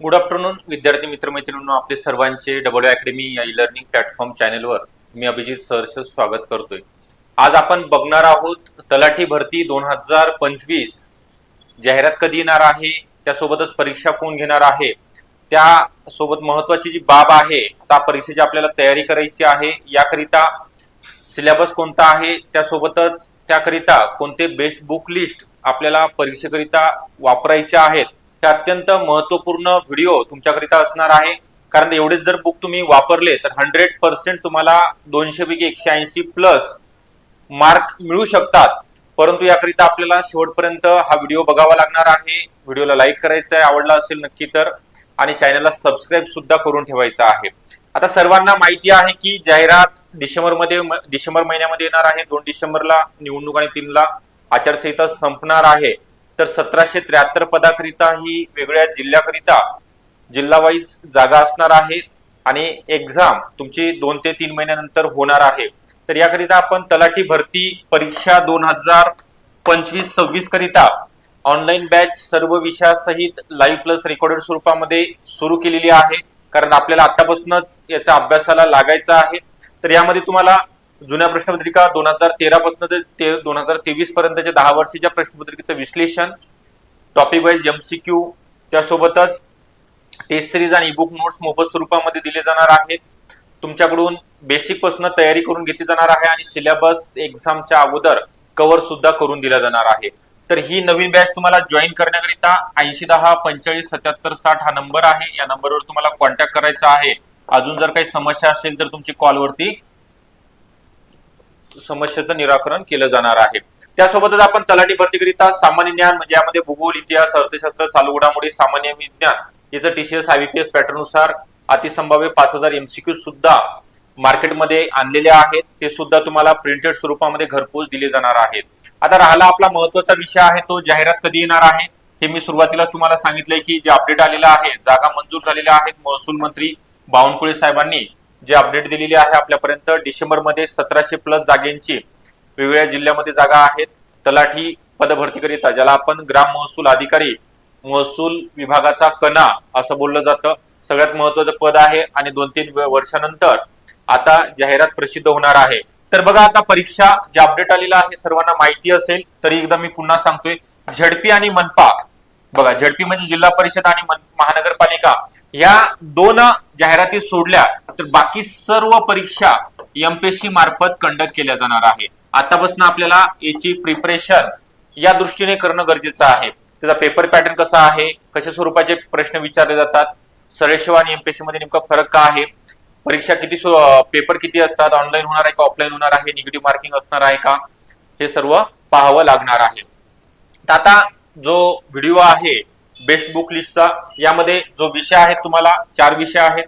Good afternoon विद्यार्थी मित्रमैत्रिणींनो आपले सर्वांचे डब्ल्यू अकॅडमी या ई लर्निंग प्लॅटफॉर्म चॅनेलवर मी अभिजित सहर्ष स्वागत करतोय. आज आपण बघणार आहोत तलाठी भरती दोन हजार पंचवीस. जाहिरात कधी येणार आहे? त्यासोबतच परीक्षा कोण घेणार आहे? त्यासोबत महत्वाची जी बाब आहे त्या परीक्षेची आपल्याला तयारी करायची आहे. याकरिता सिलेबस कोणता आहे? त्यासोबतच त्याकरिता कोणते बेस्ट बुक लिस्ट आपल्याला परीक्षेकरिता वापरायचे आहेत? हे अत्यंत महत्त्वपूर्ण व्हिडिओ तुमच्याकरिता असणार आहे. कारण एवढेच जर बुक तुम्ही वापरले तर हंड्रेड पर्सेंट तुम्हाला दोनशे पैकी एकशे ऐंशी प्लस मार्क मिळू शकतात. परंतु याकरिता आपल्याला शेवटपर्यंत हा व्हिडिओ बघावा लागणार आहे. व्हिडिओला लाईक करायचा आहे आवडला असेल नक्की तर. आणि चॅनलला सबस्क्राईब सुद्धा करून ठेवायचा आहे. आता सर्वांना माहिती आहे की जाहिरात डिसेंबरमध्ये डिसेंबर महिन्यामध्ये येणार आहे. दोन डिसेंबरला निवडणूक आणि तीनला आचारसंहिता संपणार आहे. तर सतराशे त्र्याहत्तर पदाकरिता ही वेगळ्या जिल्ह्याकरिता जिल्हावाईज जागा असणार आहे आणि एक्झाम तुमची दोन ते तीन महिन्यानंतर होणार आहे. तर याकरिता आपण तलाठी भरती परीक्षा दोन हजार पंचवीस सव्वीस करिता ऑनलाईन बॅच सर्व विषयासहित लाईव्ह प्लस रेकॉर्डेड स्वरूपामध्ये सुरू केलेली आहे. कारण आपल्याला आतापासूनच याच्या अभ्यासाला लागायचं आहे. तर यामध्ये तुम्हाला जुन्या प्रश्नपत्रिका दोन हजार तेरा पासून ते दोन हजार तेवीस पर्यंतच्या दहा वर्षाच्या प्रश्नपत्रिकेचं विश्लेषण टॉपिक वाईज एमसीक्यू त्यासोबतच टेस्ट सिरीज आणि बुक नोट्स मोफत स्वरूपामध्ये दिले जाणार आहेत. तुमच्याकडून बेसिकपासून तयारी करून घेतली जाणार आहे आणि सिलेबस एक्झामच्या अगोदर कव्हर सुद्धा करून दिला जाणार आहे. तर ही नवीन बॅच तुम्हाला जॉईन करण्याकरिता ऐंशी दहा पंचेचाळीस सत्याहत्तर साठ हा नंबर आहे. या नंबरवर तुम्हाला कॉन्टॅक्ट करायचा आहे. अजून जर काही समस्या असेल तर तुमची कॉलवरती समस्येचं निराकरण केलं जाणार आहे. त्यासोबतच आपण तलाठी भरतीकरिता सामान्य ज्ञान म्हणजे यामध्ये भूगोल इतिहास अर्थशास्त्र चालू घडामोडी सामान्य विज्ञान याचं टीसीएस आयबीपीएस पॅटर्ननुसार अतिसंभाव्य पाच हजार एमसीक्यू सुद्धा मार्केटमध्ये आणलेले आहेत. ते सुद्धा तुम्हाला प्रिंटेड स्वरूपामध्ये घरपोच दिले जाणार आहेत आता राहिला आपला महत्त्वाचा विषय आहे तो जाहिरात कधी येणार आहे? हे मी सुरुवातीला तुम्हाला सांगितलंय की जे अपडेट आलेलं आहे जागा मंजूर झालेल्या आहेत महसूल मंत्री बावनकुळे साहेबांनी. जे अपडेट दिलेली आहे आपल्यापर्यंत डिसेंबरमध्ये सतराशे प्लस जागेंची वेगवेगळ्या जिल्ह्यामध्ये जागा आहेत. तलाठी पदभरतीकरिता ज्याला आपण ग्राम महसूल अधिकारी महसूल विभागाचा कणा असं बोललं जातं. सगळ्यात महत्वाचं पद आहे आणि दोन तीन वर्षानंतर आता जाहिरात प्रसिद्ध होणार आहे. तर बघा आता परीक्षा जे अपडेट आलेलं आहे सर्वांना माहिती असेल तरी एकदा मी पुन्हा सांगतोय झडपी आणि मनपा बघा झडपी म्हणजे जिल्हा परिषद आणि महानगरपालिका या दोन जाहिराती सोडल्या तर बाकी सर्व परीक्षा एमपीएससी मार्फत कंडक्ट केल्या जाणार आहे आतापासून आपल्याला याची प्रिपरेशन या दृष्टीने करणं गरजेचं आहे. त्याचा पेपर पॅटर्न कसा आहे कशा स्वरूपाचे प्रश्न विचारले जातात सरळशिवा आणि एमपीएससी मध्ये नेमका फरक का आहे परीक्षा किती पेपर किती असतात ऑनलाईन होणार आहे का ऑफलाईन होणार आहे निगेटिव्ह मार्किंग असणार आहे का हे सर्व पाहावं लागणार आहे. आता जो व्हिडिओ आहे बेस्ट बुक लिस्टचा यामध्ये जो विषय आहे तुम्हाला चार विषय आहेत.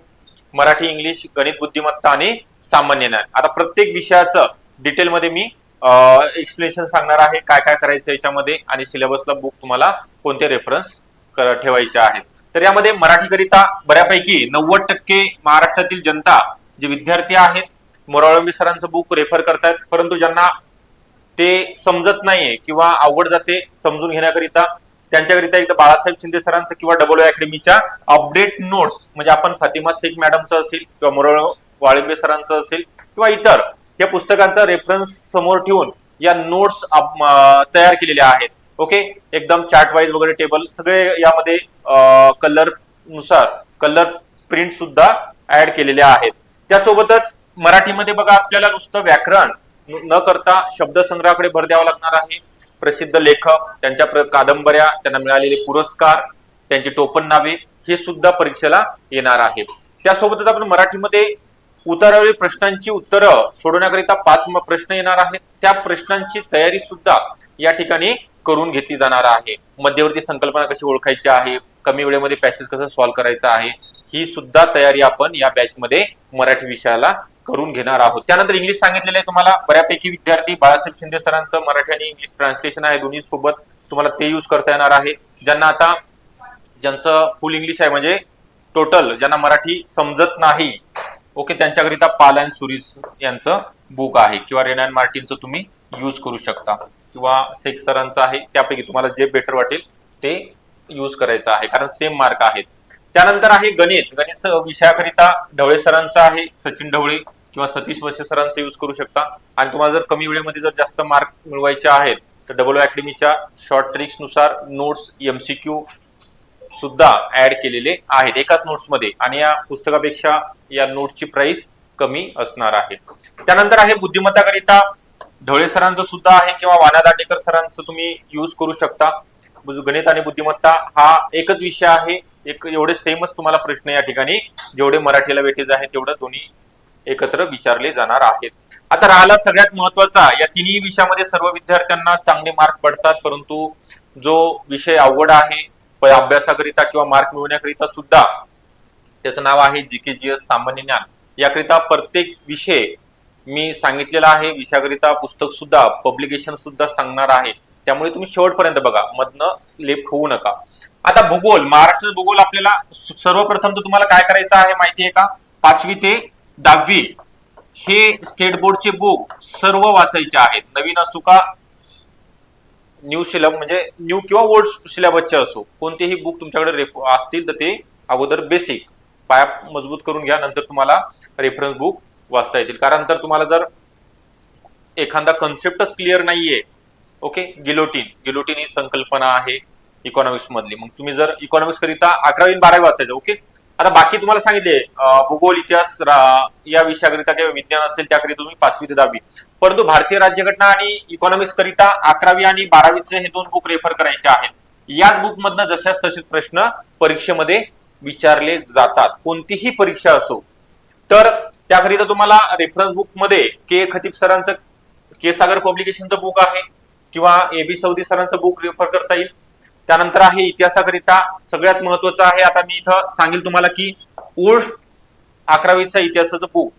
मराठी इंग्लिश गणित बुद्धिमत्ता आणि सामान्य ज्ञान. आता प्रत्येक विषयाचं डिटेलमध्ये मी एक्सप्लेनेशन सांगणार आहे काय काय करायचं याच्यामध्ये आणि सिलेबसला बुक तुम्हाला कोणते रेफरन्स ठेवायचे आहेत. तर यामध्ये मराठीकरिता बऱ्यापैकी नव्वद टक्के महाराष्ट्रातील जनता जे विद्यार्थी आहेत मोराळंबी सरांचं बुक रेफर करतायत. परंतु ज्यांना ते समजत नाहीये किंवा आवड जाते समजून घेण्याकरिता. त्यांच्याकरिता एकदा बाळासाहेब शिंदे सरांचं किंवा डबल अकॅडमीच्या अपडेट नोट्स म्हणजे आपण फातिमा शेख मॅडमचं असेल किंवा मुरळ वाळिंबे सरांचं असेल किंवा इतर या पुस्तकांचा रेफरन्स समोर ठेवून या नोट्स तयार केलेल्या आहेत. ओके एकदम चार्ट वाईज वगैरे टेबल सगळे यामध्ये कलरनुसार कलर प्रिंट सुद्धा ऍड केलेल्या आहेत. त्यासोबतच मराठीमध्ये बघा आपल्याला नुसतं व्याकरण न करता शब्दसंग्रहाकडे भर द्यावा लागणार आहे. प्रसिद्ध लेखक त्यांच्या कादंबऱ्या त्यांना मिळालेले पुरस्कार त्यांची टोपण नावे हे सुद्धा परीक्षेला येणार आहे त्यासोबतच आपण मराठीमध्ये उतारावरील प्रश्नांची उत्तरं सोडवण्याकरिता पाच प्रश्न येणार आहेत. त्या प्रश्नांची तयारी सुद्धा या ठिकाणी करून घेतली जाणार आहे. मध्यवर्ती संकल्पना कशी ओळखायची आहे? कमी वेळेमध्ये पॅसेज कसं सॉल्व्ह करायचं आहे? ही सुद्धा तयारी आपण या बॅचमध्ये मराठी विषयाला करून घेणार आहोत. त्यानंतर इंग्लिश सांगितलेलं आहे तुम्हाला. बऱ्यापैकी विद्यार्थी बाळासाहेब शिंदे सरांचं मराठी आणि इंग्लिश ट्रान्सलेशन आहे. दोन्ही सोबत तुम्हाला ते युज करता येणार आहे. ज्यांना आता ज्यांचं फुल इंग्लिश आहे म्हणजे टोटल ज्यांना मराठी समजत नाही ओके त्यांच्याकरिता पाल अँड सुरीस यांचं बुक आहे. किंवा रेनान मार्टिनचं तुम्ही यूज करू शकता. किंवा सेक्स सरांचं आहे त्यापैकी तुम्हाला जे बेटर वाटेल ते यूज करायचं आहे. कारण सेम मार्क आहेत. त्यानंतर आहे गणित. गणित विषयाकरिता ढवळे सरांचं आहे सचिन ढवळे. किंवा सतीश वसे सरांचा यूज करू शकता. आणि तुम्हाला जर कमी वेळेमध्ये जर जास्त मार्क मिळवायचे आहेत तर डबल अकॅडमीच्या शॉर्ट ट्रिक्सनुसार नोट्स एमसीक्यू सुद्धा ऍड केलेले आहेत. एकाच नोट्समध्ये. आणि या पुस्तकापेक्षा या नोटची प्राइस कमी असणार आहे. त्यानंतर आहे बुद्धिमत्ताकरिता ढवळे सरांचं सुद्धा आहे किंवा वाना दाटेकर सरांचं तुम्ही यूज करू शकता. गणित आणि बुद्धिमत्ता हा एकच विषय आहे. एक एवढे सेमच तुम्हाला प्रश्न या ठिकाणी. जेवढे मराठीला वेटेज आहे तेवढं दोन्ही एकत्र विचारले जाणार आहेत. आता राहिला सगळ्यात महत्त्वाचा या तिन्ही विषयामध्ये सर्व विद्यार्थ्यांना चांगले मार्क पडतात परंतु जो विषय अवघड आहे अभ्यासाकरिता किंवा मार्क मिळवण्याकरिता सुद्धा त्याचं नाव आहे जी के जी एस सामान्य ज्ञान. याकरिता प्रत्येक विषय मी सांगितलेला आहे विषयाकरिता पुस्तक सुद्धा पब्लिकेशन सुद्धा सांगणार आहे. त्यामुळे तुम्ही शेवटपर्यंत बघा मधनं लेफ्ट होऊ नका. आता भूगोल महाराष्ट्र भूगोल आपल्याला सर्वप्रथम तर तुम्हाला काय करायचं आहे माहिती आहे का? पाचवी ते दहावी हे स्टेट बोर्डचे बुक सर्व वाचायचे आहेत. नवीन असू का न्यू सिलेब म्हणजे न्यू किंवा ओल्ड सिलेबसचे असो कोणतेही बुक तुमच्याकडे रेफ- असतील तर ते अगोदर बेसिक पाया मजबूत करून घ्या नंतर तुम्हाला रेफरन्स बुक वाचता येतील. कारण तर तुम्हाला जर एखादा कन्सेप्टच क्लिअर नाहीये ओके गिलोटीन गिलोटीन ही संकल्पना आहे इकॉनॉमिक्स मधली. मग तुम्ही जर इकॉनॉमिक्स करिता अकरावी बारावी वाचायचं ओके आता बाकी तुम्हाला सांगितले भूगोल इतिहास या विषयाकरिता किंवा विज्ञान असेल त्याकरिता तुम्ही पाचवी ते दहावी. परंतु भारतीय राज्यघटना आणि इकॉनॉमिक्स करिता अकरावी आणि बारावीचे हे दोन बुक रेफर करायचे आहेत. याच बुक मधनं जशाच तसे प्रश्न परीक्षेमध्ये विचारले जातात. कोणतीही परीक्षा असो तर त्याकरिता तुम्हाला रेफरन्स बुकमध्ये के. खतीब सरांचं के. सागर पब्लिकेशनचं बुक आहे किंवा ए. बी. सौदी सरांचं बुक रेफर करता येईल. त्यानंतर आहे इतिहासाकरिता सगळ्यात महत्वाचं आहे आता मी इथं सांगेल तुम्हाला की ओल्ड अकरावीचा इतिहासाचं बुक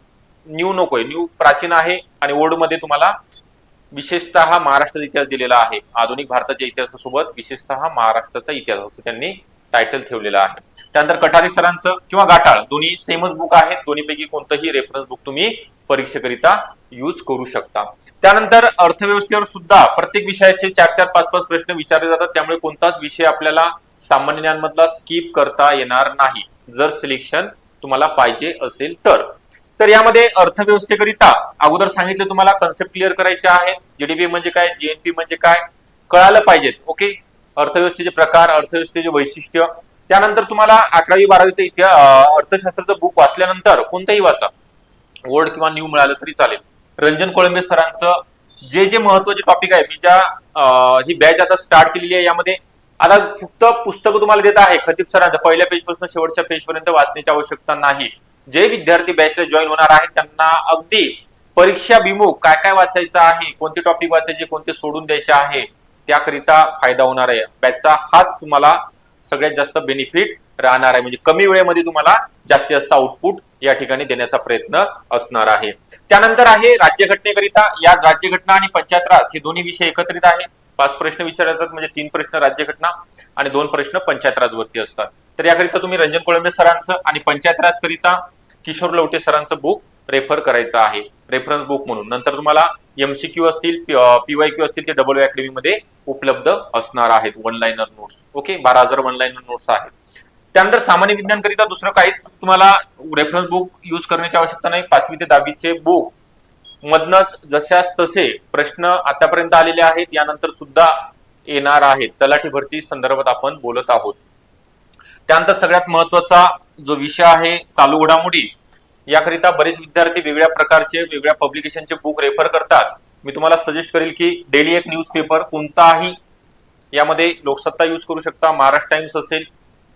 न्यू नकोय न्यू प्राचीन आहे आणि ओल्डमध्ये तुम्हाला विशेषतः महाराष्ट्राचा इतिहास दिलेला आहे. आधुनिक भारताच्या इतिहासासोबत विशेषतः महाराष्ट्राचा इतिहास असं त्यांनी टायटल ठेवलेलं आहे. त्यानंतर कटारे सरांचं किंवा गाठाळ दोन्ही सेमच बुक आहेत. दोन्हीपैकी कोणतंही रेफरन्स बुक तुम्ही परीक्षेकरिता यूज करू शकता. त्यानंतर अर्थव्यवस्थेवर सुद्धा प्रत्येक विषयाचे चार चार पाच पाच प्रश्न विचारले जातात. त्यामुळे कोणताच विषय आपल्याला सामान्य ज्ञानमधला स्किप करता येणार नाही जर सिलेक्शन तुम्हाला पाहिजे असेल तर. तर यामध्ये अर्थव्यवस्थेकरिता अगोदर सांगितले तुम्हाला कन्सेप्ट क्लिअर करायचे आहेत. जीडीपी म्हणजे काय? जीएनपी म्हणजे काय? कळालं पाहिजेत. ओके अर्थव्यवस्थेचे प्रकार अर्थव्यवस्थेचे वैशिष्ट्य. त्यानंतर तुम्हाला अकरावी बारावीचं इतिहास अर्थशास्त्राचं बुक वाचल्यानंतर कोणतंही वाचा. ओल्ड किंवा न्यू मिळालं तरी चालेल. रंजन कोळंबे सरांचं जे जे महत्त्वाचे टॉपिक आहे मी ज्या ही बॅच आता स्टार्ट केलेली आहे यामध्ये आता फक्त पुस्तकं तुम्हाला देत आहे खतीब सरांचं. पहिल्या पेजपासून शेवटच्या पेज पर्यंत वाचण्याची आवश्यकता नाही. जे विद्यार्थी बॅचला जॉईन होणार आहेत त्यांना अगदी परीक्षा विमुख काय काय वाचायचं आहे कोणते टॉपिक वाचायचे कोणते सोडून द्यायचे आहे त्याकरिता फायदा होणार आहे. बॅचचा हाच तुम्हाला सगळ्यात जास्त बेनिफिट राहणार आहे. म्हणजे कमी वेळेमध्ये तुम्हाला जास्तीत जास्त आउटपुट या ठिकाणी देण्याचा प्रयत्न असणार आहे. त्यानंतर आहे राज्यघटनेकरिता. या राज्यघटना आणि पंचायत राज हे दोन्ही विषय एकत्रित आहे. पाच प्रश्न विचारतात म्हणजे तीन प्रश्न राज्यघटना आणि दोन प्रश्न पंचायत राजवरती असतात. तर याकरिता तुम्ही रंजन कोळंबे सरांचं आणि पंचायत राजकरिता किशोर लवटे सरांचं बुक रेफर करायचं आहे. रेफरन्स बुक म्हणून. नंतर तुम्हाला एमसीक्यू असतील पीवाय क्यू असतील ते डब्ल्यू अकॅडमी मध्ये उपलब्ध असणार आहेत वन लाईनर नोट्स ओके बारा हजार वन लाईनर नोट्स आहेत. त्यानंतर सामान्य विज्ञान करिता दुसरं काहीच तुम्हाला रेफरन्स बुक युज करण्याची आवश्यकता नाही. पाचवी ते दहावीचे बुक मधनच जशास तसे प्रश्न आतापर्यंत आलेले आहेत यानंतर सुद्धा येणार आहेत. तलाठी भरती संदर्भात आपण बोलत आहोत. त्यानंतर सगळ्यात महत्त्वाचा जो विषय आहे चालू घडामोडी. याकरिता बरेच विद्यार्थी वेगळ्या प्रकारचे वेगळ्या पब्लिकेशनचे बुक रेफर करतात. मी तुम्हाला सजेस्ट करेल की डेली एक न्यूजपेपर कोणताही यामध्ये लोकसत्ता यूज करू शकता. महाराष्ट्र टाइम्स असेल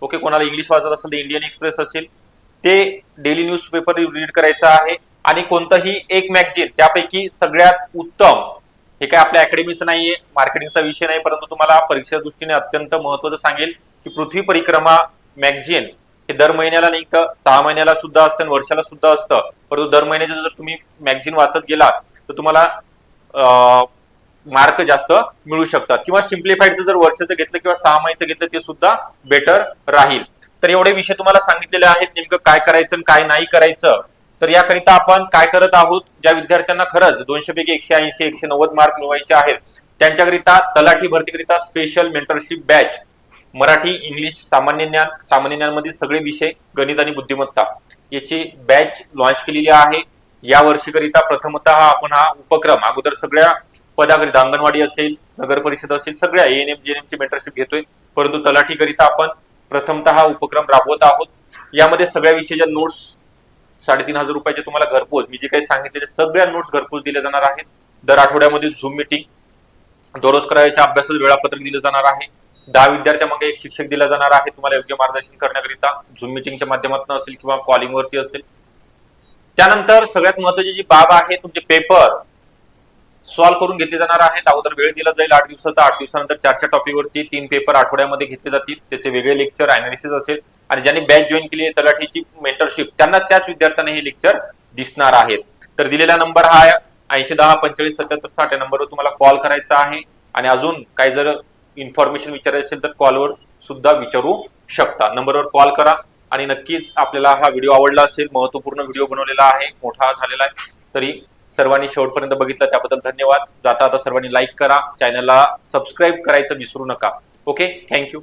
ओके कोणाला इंग्लिश वाचत असेल तर इंडियन एक्सप्रेस असेल ते डेली न्यूज पेपर रीड करायचं आहे. आणि कोणतंही एक मॅगझिन त्यापैकी सगळ्यात उत्तम हे काय आपल्या अकॅडमीचं नाहीये मार्केटिंगचा विषय नाही परंतु तुम्हाला परीक्षेच्या दृष्टीने अत्यंत महत्वाचं सांगेल की पृथ्वी परिक्रमा मॅगझिन हे दर महिन्याला निघतं सहा महिन्याला सुद्धा असतं आणि वर्षाला सुद्धा असतं. परंतु दर महिन्याचं जर तुम्ही मॅगझिन वाचत गेलात तर तुम्हाला मार्क जास्त मिळू शकतात. किंवा सिम्प्लिफाईडचं जर वर्षाचं घेतलं किंवा सहा महिन्याचं घेतलं ते सुद्धा बेटर राहील. तर एवढे विषय तुम्हाला सांगितलेले आहेत नेमकं काय करायचं आणि काय नाही करायचं. तर याकरिता आपण काय करत आहोत ज्या विद्यार्थ्यांना खरंच दोनशे पैकी एकशे ऐंशी एकशे नव्वद मार्क मिळवायचे आहेत त्यांच्याकरिता तलाठी भरतीकरिता special mentorship batch Marathi English सामान्य ज्ञान सामान्य ज्ञानमधील सगळे विषय गणित आणि बुद्धिमत्ता याची बॅच लॉन्च केलेली आहे. या वर्षीकरिता प्रथमतः आपण हा उपक्रम अगोदर सगळ्या पदाकरिता अंगणवाडी असेल नगर परिषद असेल सगळ्या एएनएम जीएनएम ची मेंटरशिप घेतोय. परंतु तलाठीकरिता आपण प्रथमतः हा उपक्रम राबवत आहोत. यामध्ये सगळ्या विषयाच्या नोट्स साडेतीन हजार रुपयाचे तुम्हाला घरपोच मी जे काही सांगितलेले सगळ्या नोट्स घरपोच दिल्या जाणार आहेत. दर आठवड्यामध्ये झूम मिटिंग दररोज करायच्या अभ्यासाचं वेळापत्रक दिलं जाणार आहे. दहा विद्यार्थ्यामागे एक शिक्षक दिला जाणार आहे. तुम्हाला योग्य मार्गदर्शन करण्याकरिता झूम मिटिंगच्या माध्यमातून असेल किंवा कॉलिंग वरती असेल. त्यानंतर सगळ्यात महत्वाची जी बाब आहे तुमचे पेपर सॉल्व्ह करून घेतले जाणार आहेत. अगोदर वेळ दिला जाईल आठ दिवसाचा. आठ दिवसानंतर चारच्या टॉपिकवरती तीन पेपर आठवड्यामध्ये घेतले जातील. त्याचे वेगळे लेक्चर अनालिसिस असेल. आणि ज्यांनी बॅच जॉईन केली आहे तलाठीची मेंटरशिप त्यांना त्याच विद्यार्थ्यांना हे लेक्चर दिसणार आहेत. तर दिलेला नंबर हा ऐंशी दहा पंचेचाळीस सत्याहत्तर साठ या नंबरवर तुम्हाला कॉल करायचा आहे. आणि अजून काही जर इन्फॉर्मेशन विचारायची असेल तर कॉलवर सुद्धा विचारू शकता. नंबरवर कॉल करा आणि नक्कीच आपल्याला हा व्हिडिओ आवडला असेल महत्त्वपूर्ण व्हिडिओ बनवलेला आहे मोठा झालेला आहे तरी सर्वांनी शेवटपर्यंत बघितलं त्याबद्दल धन्यवाद. जाता आता सर्वांनी लाईक करा. चॅनलला सबस्क्राईब करायचं विसरू नका. Okay thank you